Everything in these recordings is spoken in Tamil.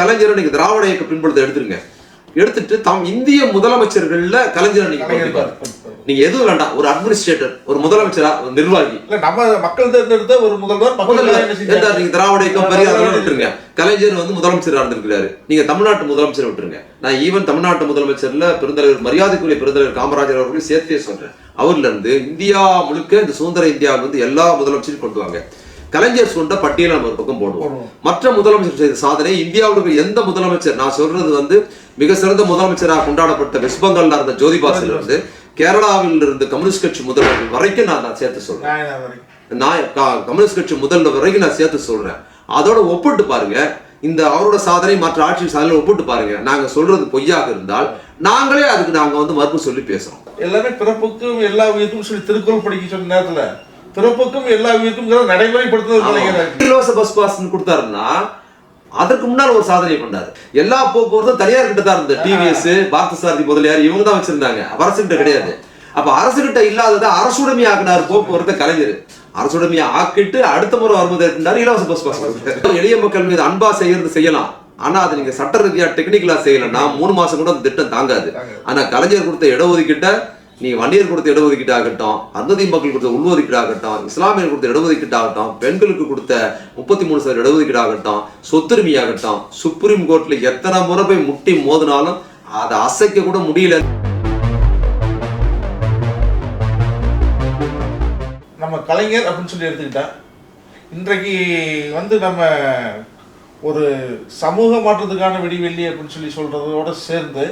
கலைஞரை நீங்க திராவிட இயக்க பின்புலத்தை எடுத்துருங்க. எடுத்துட்டு தாம் இந்திய முதலமைச்சர்கள்ல கலைஞரை நீங்க. நீங்க எதுவும் வேண்டாம். ஒரு அட்மினிஸ்ட்ரேட்டர் ஒரு முதலமைச்சரா ஒரு நிர்வாகி. இல்ல நம்ம மக்கள் தேர்ந்தெடுத்த ஒரு முதல்வர் நீங்க திராவிட இயக்கம் பெரிய அதெல்லாம் விட்டுருங்க. கலைஞர் வந்து முதலமைச்சரா இருந்திருக்கிறாரு. நீங்க தமிழ்நாட்டு முதலமைச்சர் விட்டுருங்க. நான் ஈவன் தமிழ்நாட்டு முதலமைச்சர்ல பெருந்தலைவர் மரியாதைக்குரிய பெருந்தலைவர் காமராஜர் அவர்களையும் சேர்த்தே சொல்றேன். அவர்ல இருந்து இந்தியா முழுக்க இந்த சுதந்திர இந்தியாவுல வந்து எல்லா முதலமைச்சரையும் கொண்டு வாங்க. கலைஞர் சொன்ன பட்டியலை நம்ம ஒரு பக்கம் போடுவோம். மற்ற முதலமைச்சர் செய்த சாதனை இந்தியாவில் எந்த முதலமைச்சர் நான் சொல்றது வந்து மிக சிறந்த முதலமைச்சராக கொண்டாடப்பட்ட வெஸ்ட் பெங்கால்ல இருந்த ஜோதிபாசில் இருந்து கேரளாவில் இருந்து கம்யூனிஸ்ட் கட்சி முதல்வர்கள் வரைக்கும் நான் நான் சேர்த்து சொல்றேன். நான் கம்யூனிஸ்ட் கட்சி முதல்ல வரைக்கும் நான் சேர்த்து சொல்றேன். அதோட ஒப்பிட்டு பாருங்க. இந்த அவரோட சாதனை மற்ற ஆட்சி சாதனை ஒப்பிட்டு பாருங்க. நாங்க சொல்றது பொய்யாக இருந்தால் நாங்களே அதுக்கு நாங்க வந்து மறுப்பு சொல்லி பேசுறோம். எல்லாமே பிறப்புக்கும் எல்லா உயிருக்கும் சொல்லி திருக்குறள் படிக்க சொன்ன நேரத்துல பிறப்புக்கும் எல்லா உயிருக்கும் நடைமுறைப்படுத்துறது. இலவச பஸ் பாஸ் கொடுத்தாருன்னா அதற்கு முன்னால் ஒரு சாதனை பண்ணாரு. எல்லா போக்குவரத்தும் தனியார் கிட்ட தான் இருந்தது. டிவிஎஸ் பார்த்த சாரதி முதலியார் இவங்க தான் வச்சிருந்தாங்க. அரசு கிட்ட கிடையாது. அப்ப அரசு கிட்ட இல்லாததை அரசுடைமை ஆக்கினார் போக்குவரத்தை கலைஞர். அரசுடைமையை ஆக்கிட்டு அடுத்த முறை வரும்போது இருந்தாரு இலவச பஸ் பாஸ். எளிய மக்கள் மீது அன்பா செய்யறது செய்யலாம். ஆனா அது நீங்க சட்ட ரீதியா டெக்னிக்கலா செய்யலைன்னா மூணு மாசம் கூட அந்த திட்டம் தாங்காது. ஆனா கலைஞர் கொடுத்த இடஒதுக்கீட்டை நீ வன்னியர் கொடுத்த இடஒதுக்கீடு ஆகட்டும் அந்ததி மக்கள் கொடுத்த உள்ஒதுக்கீடு ஆகட்டும் இஸ்லாமியர் கொடுத்த இடஒதுக்கீடு ஆகட்டும் பெண்களுக்கு கொடுத்த முப்பத்தி மூணு சதவீத இடஒதுக்கீடு ஆகட்டும் சொத்துரிமை ஆகட்டும் சுப்ரீம் கோர்ட்ல எத்தனை முறை போய் முட்டி மோதினாலும் அதை அசைக்க கூட முடியல. நம்ம கலைஞர் அப்படின்னு சொல்லி எடுத்துக்கிட்டா இன்றைக்கு வந்து நம்ம ஒரு சமூக மாற்றத்துக்கான விடிவெள்ளி அப்படின்னு சொல்லி சொல்றதோட சேர்ந்து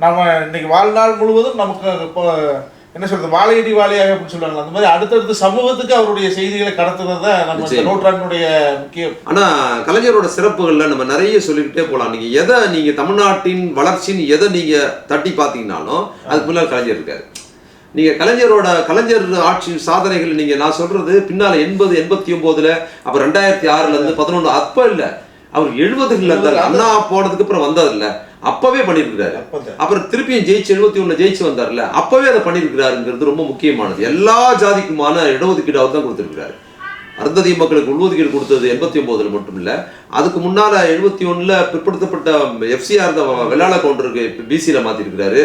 நம்ம இன்னைக்கு வாழ்நாள் முழுவதும் நமக்கு இப்போ என்ன சொல்றது வாழையடி வாழையாக அப்படின்னு சொல்லுவாங்க அந்த மாதிரி அடுத்தடுத்த சமூகத்துக்கு அவருடைய செய்திகளை கடத்துறது தான் நம்ம இந்த. நூற்றாண்டினுடைய முக்கிய ஆனா கலைஞரோட சிறப்புகள்ல நம்ம நிறைய சொல்லிக்கிட்டே போலாம். நீங்க எதை நீங்க தமிழ்நாட்டின் வளர்ச்சின்னு எதை நீங்க தட்டி பார்த்தீங்கன்னாலும் அதுக்கு முன்னால் கலைஞர் இருக்காரு. நீங்க கலைஞரோட கலைஞர் ஆட்சி சாதனைகள் நீங்க நான் சொல்றது பின்னால எண்பது எண்பத்தி ஒன்பதுல அப்புறம் ரெண்டாயிரத்தி ஆறுல இருந்து பதினொன்று அப்ப இல்ல. அவர் எழுபதுகள்ல இருந்தாரு. அண்ணா போனதுக்கு அப்புறம் வந்தது இல்ல அப்பவே பண்ணியிருக்கிறாரு. அப்புறம் திருப்பியும் ஜெயிச்சு எழுபத்தி ஒண்ணுல ஜெயிச்சு வந்தார்ல அப்பவே அதை பண்ணியிருக்கிறாருங்கிறது ரொம்ப முக்கியமானது. எல்லா ஜாதிக்குமான இடஒதுக்கீடு அவர் தான் கொடுத்திருக்கிறாரு. அருந்ததி மக்களுக்கு உள்ஒதுக்கீடு கொடுத்தது எண்பத்தி ஒன்பதுல மட்டும் இல்ல அதுக்கு முன்னால எழுபத்தி ஒண்ணுல பிற்படுத்தப்பட்ட எஃப்சிஆர் இருந்த வெள்ளாள கவுண்டருக்கு பிசியில மாத்திருக்கிறாரு.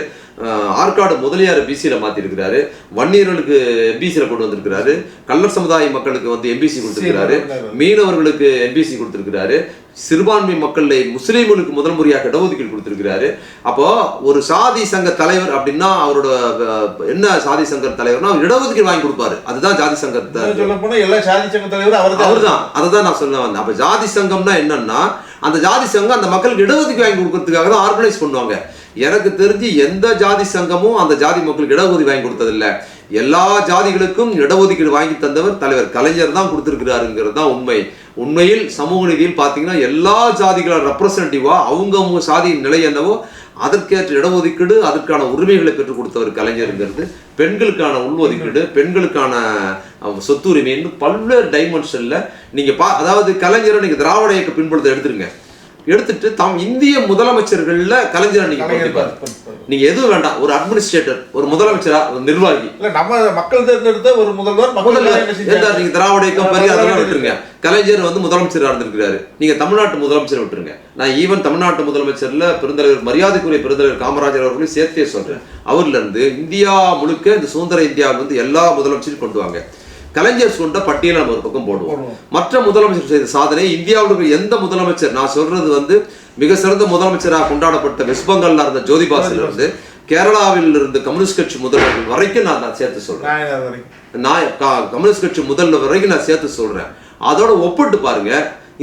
ஆற்காடு முதலியார் பிசியில மாத்திருக்கிறாரு. வன்னியர்களுக்கு எம்பிசியில கொண்டு வந்திருக்கிறாரு. கள்ளர் சமுதாய மக்களுக்கு வந்து எம்பிசி கொடுத்திருக்கிறாரு. மீனவர்களுக்கு எம்பிசி கொடுத்திருக்கிறாரு. சிறுபான்மை மக்களை முஸ்லீம்களுக்கு முதல் முறையாக இடஒதுக்கீடு கொடுத்திருக்கிறாரு. அப்போ ஒரு சாதி சங்க தலைவர் அப்படின்னா அவரோட என்ன சாதி சங்க தலைவர்னா அவர் இடஒதுக்கீடு வாங்கி கொடுப்பாரு. அதுதான் ஜாதி எல்லா சாதி சங்க தலைவரும் அவர் அவர்தான். அதை தான் நான் சொல்ல வந்தேன். அப்ப ஜாதி சங்கம்னா என்னன்னா அந்த ஜாதி சங்கம் அந்த மக்களுக்கு இடஒதுக்கீடு வாங்கி கொடுக்கறதுக்காக தான் ஆர்கனைஸ் பண்ணுவாங்க. எனக்கு தெரிஞ்சு எந்த ஜாதி சங்கமும் அந்த ஜாதி மக்களுக்கு இடஒதுக்கீடு வாங்கி கொடுத்ததில்ல. எல்லா ஜாதிகளுக்கும் இடஒதுக்கீடு வாங்கி தந்தவர் தலைவர் கலைஞர் தான் கொடுத்துருக்கிறாருங்கிறது தான் உண்மை. உண்மையில் சமூக நீதியில் பார்த்தீங்கன்னா எல்லா ஜாதிகளோட ரெப்ரசன்டேட்டிவா அவங்க அவங்க சாதியின் நிலை என்னவோ அதற்கேற்ற இடஒதுக்கீடு அதற்கான உரிமைகளை பெற்றுக் கொடுத்தவர் கலைஞருங்கிறது. பெண்களுக்கான உள்ஒதுக்கீடு பெண்களுக்கான சொத்துரிமைன்னு பல்வேறு டைமென்ஷன்ல நீங்க பா அதாவது கலைஞரை நீங்க திராவிட இயக்க பின்புலத்தை எடுத்துருங்க. எடுத்துட்டு தாம் இந்திய முதலமைச்சர்கள்ல கலைஞரை நீங்க. நீங்க எதுவும் வேண்டாம். ஒரு அட்மினிஸ்ட்ரேட்டர் ஒரு முதலமைச்சரா ஒரு நிர்வாகி. இல்ல நம்ம மக்கள் தேர்ந்தெடுத்த ஒரு முதல்வர்? நீங்க திராவிட இயக்கம் பெரிய அதெல்லாம் விட்டுருங்க. கலைஞர் வந்து முதலமைச்சரா இருந்திருக்கிறாரு. நீங்க தமிழ்நாட்டு முதலமைச்சர் விட்டுருங்க. நான் ஈவன் தமிழ்நாட்டு முதலமைச்சர்ல பெருந்தலைவர் மரியாதைக்குரிய பெருந்தலைவர் காமராஜர் அவர்களையும் சேர்த்தே சொல்றேன். அவர்ல இருந்து இந்தியா முழுக்க இந்த சுதந்திர இந்தியாவுல வந்து எல்லா முதலமைச்சரையும் கொண்டு வாங்க. கலைஞர் சொன்ன பட்டியலை நம்ம ஒரு பக்கம் போடுவோம். மற்ற முதலமைச்சர் செய்த சாதனை இந்தியாவில் இருக்கிற எந்த முதலமைச்சர் நான் சொல்றது வந்து மிக சிறந்த முதலமைச்சராக கொண்டாடப்பட்ட வெஸ்ட் பெங்கால்ல இருந்த ஜோதிபாசில் இருந்து கேரளாவில் இருந்து கம்யூனிஸ்ட் கட்சி முதல்வர்கள் வரைக்கும் நான் நான் சேர்த்து சொல்றேன். நான் கம்யூனிஸ்ட் கட்சி முதல்வர் வரைக்கும் நான் சேர்த்து சொல்றேன். அதோட ஒப்பிட்டு பாருங்க.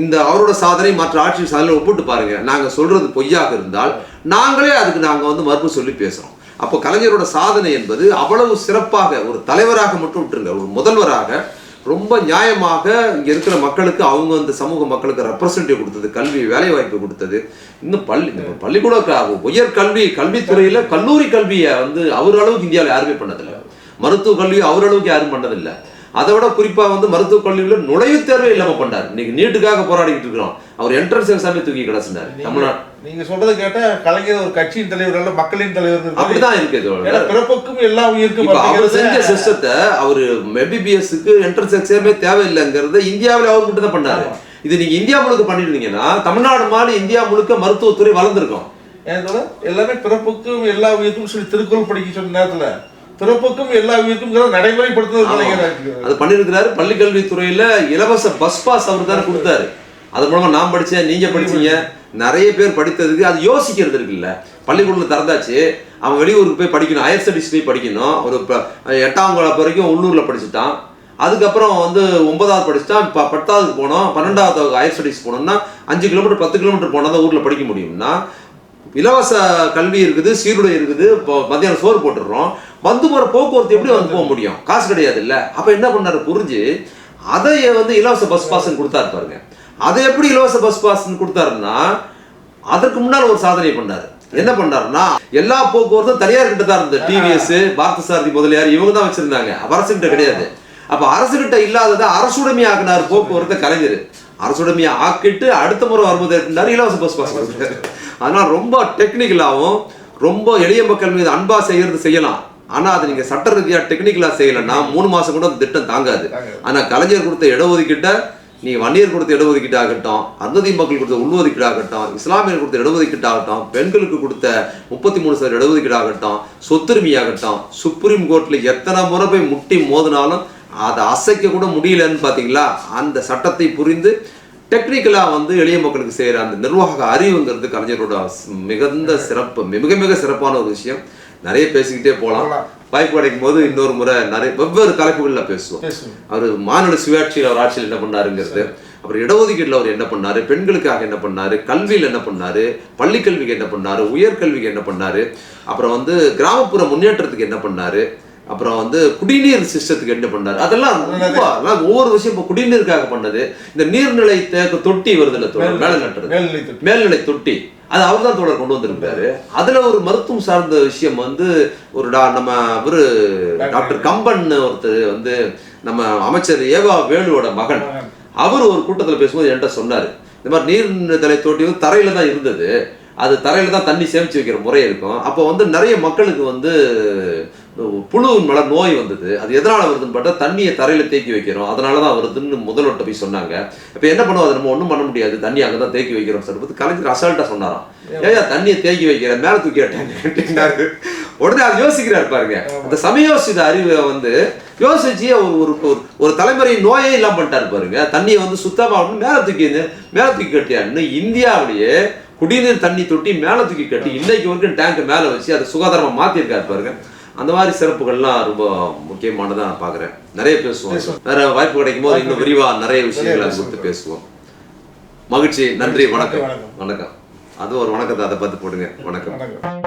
இந்த அவரோட சாதனை மற்ற ஆட்சி சாதனை ஒப்பிட்டு பாருங்க. நாங்க சொல்றது பொய்யாக இருந்தால் நாங்களே அதுக்கு நாங்க வந்து மறுப்பு சொல்லி பேசுறோம். அப்போ கலைஞரோட சாதனை என்பது அவ்வளவு சிறப்பாக ஒரு தலைவராக மட்டும் விட்டுருங்க ஒரு முதல்வராக ரொம்ப நியாயமாக இங்கே இருக்கிற மக்களுக்கு அவங்க அந்த சமூக மக்களுக்கு ரெப்ரசன்டேட்டிவ் கொடுத்தது கல்வி வேலை வாய்ப்பு கொடுத்தது. இன்னும் பள்ளி இந்த பள்ளிக்கூட க- உயர் கல்வி கல்லூரி கல்வியை வந்து அவர் அளவுக்கு இந்தியாவில் யாருமே பண்ணதில்லை. மருத்துவ கல்வி அவர் அளவுக்கு யாரும் பண்ணதில்லை. அதை விட குறிப்பா வந்து மருத்துவக் கல்வியில நுழைவுத் தேர்வே இல்லாம பண்ணார் இன்னைக்கு நீட்டுக்காக போராடிக்கிட்டு இருக்கிறோம். அவர் என்ட்ரன்ஸ் எக்ஸாமே தூக்கி கிடச்சினார் தமிழ்நாடு நீங்க சொல்றதை கேட்டா கலைஞர் ஒரு கட்சியின் தலைவர் அல்ல மக்களின் தலைவர் அப்படிதான் இருக்கு பிறப்புக்கும் எல்லா உயிருக்கும் அவர் செஞ்ச சிஸ்டத்தை அவரு எம்பிபிஎஸ்க்கு என்ட்ரன்ஸ் எக்ஸாமே தேவையில்லைங்கிறத இந்தியாவில் அவர் மட்டும் தான் பண்ணாரு. இது நீங்க இந்தியா முழுக்க பண்ணிருந்தீங்கன்னா தமிழ்நாடு மாதிரி இந்தியா முழுக்க மருத்துவத்துறை வளர்ந்துருக்கும்? எல்லாமே பிறப்புக்கும் எல்லா உயிருக்கும் சொல்லி திருக்குறள் படிக்க சொன்ன நேரத்துல பிறப்புக்கும் எல்லா உயிருக்கும் நடைமுறைப்படுத்துறது கலைஞரா இருக்கிறார். அது பண்ணியிருக்கிறாரு பள்ளிக்கல்வித்துறையில இலவச பஸ் பாஸ் அவர் தானே கொடுத்தாரு. அது மூலமா நான் படிச்சேன் நீங்க படிச்சீங்க. நிறைய பேர் படித்ததுக்கு அது யோசிக்கிறது இருக்குல்ல. பள்ளிக்கூடத்தில் திறந்தாச்சு. அவன் வெளியூருக்கு போய் படிக்கணும். ஹையர் ஸ்டடிஸ் போய் படிக்கணும். ஒரு எட்டாம் கிளாஸ் வரைக்கும் உள்ளூர்ல படிச்சுட்டான். அதுக்கப்புறம் வந்து ஒன்பதாவது படிச்சுட்டான். இப்போ பத்தாவது போனோம் பன்னெண்டாவது ஹையர் ஸ்டடிஸ் போனோம்னா அஞ்சு கிலோமீட்டர் பத்து கிலோமீட்டர் போனால் தான் ஊரில் படிக்க முடியும்னா இலவச கல்வி இருக்குது சீருடை இருக்குது. இப்போ மத்தியானம் சோறு போட்டுடுறோம். வந்து போகிற போக்குவரத்து எப்படி வந்து போக முடியும்? காசு கிடையாது இல்லை அப்போ என்ன பண்ணாரு? புரிஞ்சு அதை வந்து இலவச பஸ் பாஸ்ன்னு கொடுத்தாரு பாருங்க. அதை எப்படி இலவச பஸ் பாஸ்ன்னு கொடுத்தாருன்னா அதற்கு முன்னால் ஒரு சாதனை பண்ணார். என்ன பண்ணாருன்னா எல்லா போக்குவரத்தும் தனியார் கிட்ட தான் இருந்தது. டிவிஎஸ் பாரத சாரதி முதலியார் இவங்க தான் வச்சிருந்தாங்க. அரசு கிட்ட கிடையாது. அப்ப அரசு கிட்ட இல்லாததை அரசுடைமை ஆக்குனார் போக்குவரத்தை கலைஞர். அரசுடைமையை ஆக்கிட்டு அடுத்த முறை வரும்போது இருந்தார் இலவச பஸ் பாஸ் கொடுக்குறாரு அதனால ரொம்ப டெக்னிக்கலாகவும் ரொம்ப எளிய மக்கள் மீது அன்பா செய்யறது செய்யலாம். ஆனா அது நீங்க சட்ட ரீதியா டெக்னிக்கலா செய்யலைன்னா மூணு மாசம் கூட அந்த திட்டம் தாங்காது. ஆனா கலைஞர் கொடுத்த இடஒதுக்கீட்டை நீ வன்னியர் கொடுத்த இடஒதுக்கீடு ஆகட்டும் அந்ததி மக்கள் கொடுத்த உள்ஒதுக்கீடு ஆகட்டும் இஸ்லாமியர் கொடுத்த இடஒதுக்கீடு ஆகட்டும் பெண்களுக்கு கொடுத்த முப்பத்தி மூணு சதவீத இடஒதுக்கீடு ஆகட்டும் சொத்துரிமை ஆகட்டும் சுப்ரீம் கோர்ட்ல எத்தனை முறை போய் முட்டி மோதினாலும் அதை அசைக்க கூட முடியலன்னு பாத்தீங்களா? அந்த சட்டத்தை புரிந்து டெக்னிக்கலா வந்து எளிய மக்களுக்கு செய்யற அந்த நிர்வாக அறிவுங்கிறது கலைஞரோட மிகுந்த சிறப்பு மிக மிக சிறப்பான ஒரு விஷயம். நிறைய பேசிக்கிட்டே போகலாம். வாய்ப்பு கிடைக்கும் போது இன்னொரு முறை நிறைய வெவ்வேறு தலைப்புகள்ல பேசுவோம். அவர் மாநில சுயாட்சியில் அவர் ஆட்சியில் என்ன பண்ணாருங்கிறது அப்புறம் இடஒதுக்கீடுல அவர் என்ன பண்ணாரு பெண்களுக்காக என்ன பண்ணாரு கல்வியில் என்ன பண்ணாரு பள்ளி கல்விக்கு என்ன பண்ணாரு உயர்கல்விக்கு என்ன பண்ணாரு அப்புறம் வந்து கிராமப்புற முன்னேற்றத்துக்கு என்ன பண்ணாரு அப்புறம் வந்து குடிநீர் சிஸ்டத்துக்கு என்ன பண்ணாரு? அதெல்லாம் அதெல்லாம் ஒவ்வொரு விஷயம் இப்போ குடிநீருக்காக பண்ணது. இந்த நீர்நிலை தேக்க தொட்டி வருதுல்ல தோழர் மேல நட்டுறது. மேல்நிலை தொட்டி. அது அவர் தான் தோழர் கொண்டு வந்திருக்காரு அதுல ஒரு மருத்துவம் சார்ந்த விஷயம் வந்து ஒரு டா நம்ம இவரு டாக்டர். கம்பன் ஒருத்தர் வந்து நம்ம அமைச்சர் ஏவா வேலுவோட மகன். அவர் ஒரு கூட்டத்துல பேசும்போது என்கிட்ட சொன்னாரு. இந்த மாதிரி நீர்நிலை தொட்டி வந்து தரையில தான் இருந்தது. அது தரையில தான் தண்ணி சேமிச்சு வைக்கிற முறை இருக்கும். அப்போ வந்து நிறைய மக்களுக்கு வந்து புழு மலர் நோய் வந்தது. அது எதனால வருதுன்னு பார்த்தா தண்ணியை தரையில தேக்கி வைக்கிறோம். அதனால தான் வருதுன்னு முதல்வர்கிட்ட போய் சொன்னாங்க. இப்போ என்ன பண்ணுவோம் அதை நம்ம ஒன்றும் பண்ண முடியாது. தண்ணி அங்கே தான் தேக்கி வைக்கிறோம் சார். பார்த்து கலைஞர் அசால்ட்டா சொன்னாராம். ஏயா தண்ணியை தேக்கி வைக்கிற மேல தூக்கி கேட்டாங்க உடனே அது யோசிக்கிறாரு பாருங்க. அந்த சமயோசித அறிவை வந்து யோசிச்சு ஒரு ஒரு ஒரு- தலைமுறை நோயே இல்லாம பண்ணிட்டாரு பாருங்க. தண்ணியை வந்து சுத்தமா மேல தூக்கி மேல தூக்கி கட்டியான்னு இந்தியாவிலேயே குடிநீர் தண்ணி தொட்டி மேல தூக்கி கட்டி இன்னைக்கு வரைக்கும் டேங்க் மேல வச்சு அதை சுகாதாரமா மாத்திருக்காரு பாருங்க. அந்த மாதிரி சிறப்புகள்லாம் ரொம்ப முக்கியமானதா நான் பாக்குறேன். நிறைய பேசுவோம். வேற வாய்ப்பு கிடைக்கும் போது இன்னும் விரிவா நிறைய விஷயங்களை குறித்து பேசுவோம். மகிழ்ச்சி நன்றி வணக்கம். வணக்கம். அது ஒரு வணக்கத்தை அதை பார்த்து போடுங்க. வணக்கம்.